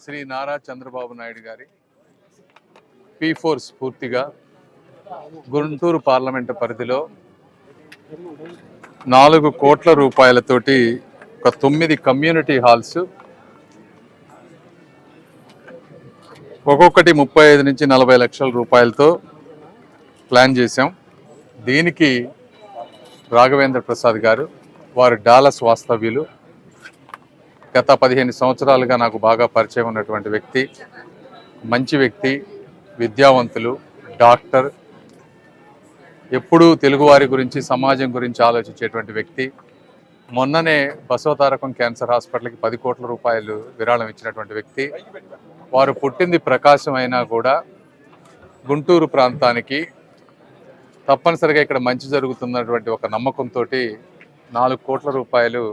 శ్రీ నారా చంద్రబాబు నాయుడు గారి P four స్ఫూర్తిగా Guntur parliament పరిధిలో నాలుగు కోట్ల రూపాయలతోటి ఒక తొమ్మిది కమ్యూనిటీ హాల్స్ ఒక్కొక్కటి ముప్పై ఐదు నుంచి నలభై లక్షల రూపాయలతో ప్లాన్ చేశాం. దీనికి రాఘవేంద్ర ప్రసాద్ గారు వారు డాలస్ వాస్తవ్యులు గత పదిహేను సంవత్సరాలుగా నాకు బాగా పరిచయం ఉన్నటువంటి వ్యక్తి మంచి వ్యక్తి విద్యావంతులు డాక్టర్ ఎప్పుడూ తెలుగువారి గురించి సమాజం గురించి ఆలోచించేటువంటి వ్యక్తి. మొన్ననే బసవతారకం క్యాన్సర్ హాస్పిటల్కి పది కోట్ల రూపాయలు విరాళం ఇచ్చినటువంటి వ్యక్తి. వారు పుట్టింది ప్రకాశం అయినా కూడా గుంటూరు ప్రాంతానికి. తప్పనిసరిగా ఇక్కడ మంచి జరుగుతున్నటువంటి ఒక నమ్మకంతో నాలుగు కోట్ల రూపాయలు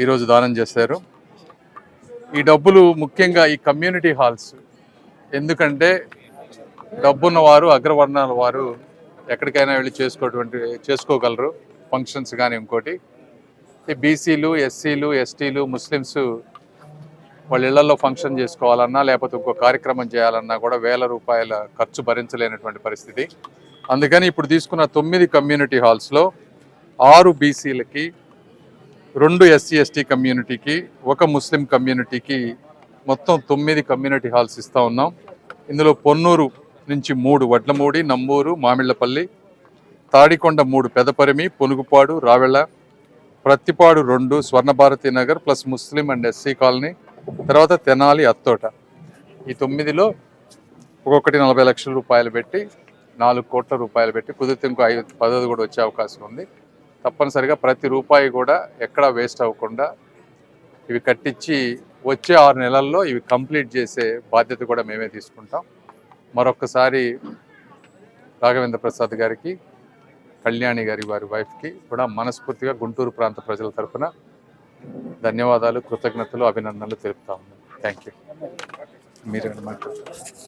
ఈరోజు దానం చేశారు. ఈ డబ్బులు ముఖ్యంగా ఈ కమ్యూనిటీ హాల్స్. ఎందుకంటే డబ్బున్న వారు అగ్రవర్ణాల వారు ఎక్కడికైనా వెళ్ళి చేసుకోటువంటి చేసుకోగలరు. ఫంక్షన్స్ కానీ ఇంకోటి. ఈ బీసీలు ఎస్సీలు ఎస్టీలు ముస్లిమ్స్ వాళ్ళ ఇళ్ళలో ఫంక్షన్ చేసుకోవాలన్నా లేకపోతే ఇంకో కార్యక్రమం చేయాలన్నా కూడా వేల రూపాయల ఖర్చు భరించలేనటువంటి పరిస్థితి. అందుకని ఇప్పుడు తీసుకున్న తొమ్మిది కమ్యూనిటీ హాల్స్లో ఆరు బీసీలకి రెండు ఎస్సీ ఎస్టీ కమ్యూనిటీకి ఒక ముస్లిం కమ్యూనిటీకి మొత్తం తొమ్మిది కమ్యూనిటీ హాల్స్ ఇస్తూ ఉన్నాం. ఇందులో పొన్నూరు నుంచి మూడు వడ్లమూడి నమ్మూరు మామిళ్ళపల్లి తాడికొండ మూడు పెదపరిమి పొనుగుపాడు రావెళ్ళ ప్రత్తిపాడు రెండు Swarnabharathi Nagar plus Muslim and SC colony తర్వాత తెనాలి అత్తోట. ఈ తొమ్మిదిలో ఒక్కొక్కటి నలభై లక్షల రూపాయలు పెట్టి నాలుగు కోట్ల రూపాయలు పెట్టి కుదిరితే ఇంకో ఐదు పదవి కూడా వచ్చే అవకాశం ఉంది. తప్పనిసరిగా ప్రతి రూపాయి కూడా ఎక్కడా వేస్ట్ అవ్వకుండా ఇవి కట్టించి వచ్చే ఆరు నెలల్లో ఇవి కంప్లీట్ చేసే బాధ్యత కూడా మేమే తీసుకుంటాం. మరొకసారి రాఘవేంద్ర ప్రసాద్ గారికి కళ్యాణి గారి వారి వైఫ్కి కూడా మనస్ఫూర్తిగా గుంటూరు ప్రాంత ప్రజల తరఫున ధన్యవాదాలు కృతజ్ఞతలు అభినందనలు తెలుపుతా ఉన్నాను థ్యాంక్ యూ మీరు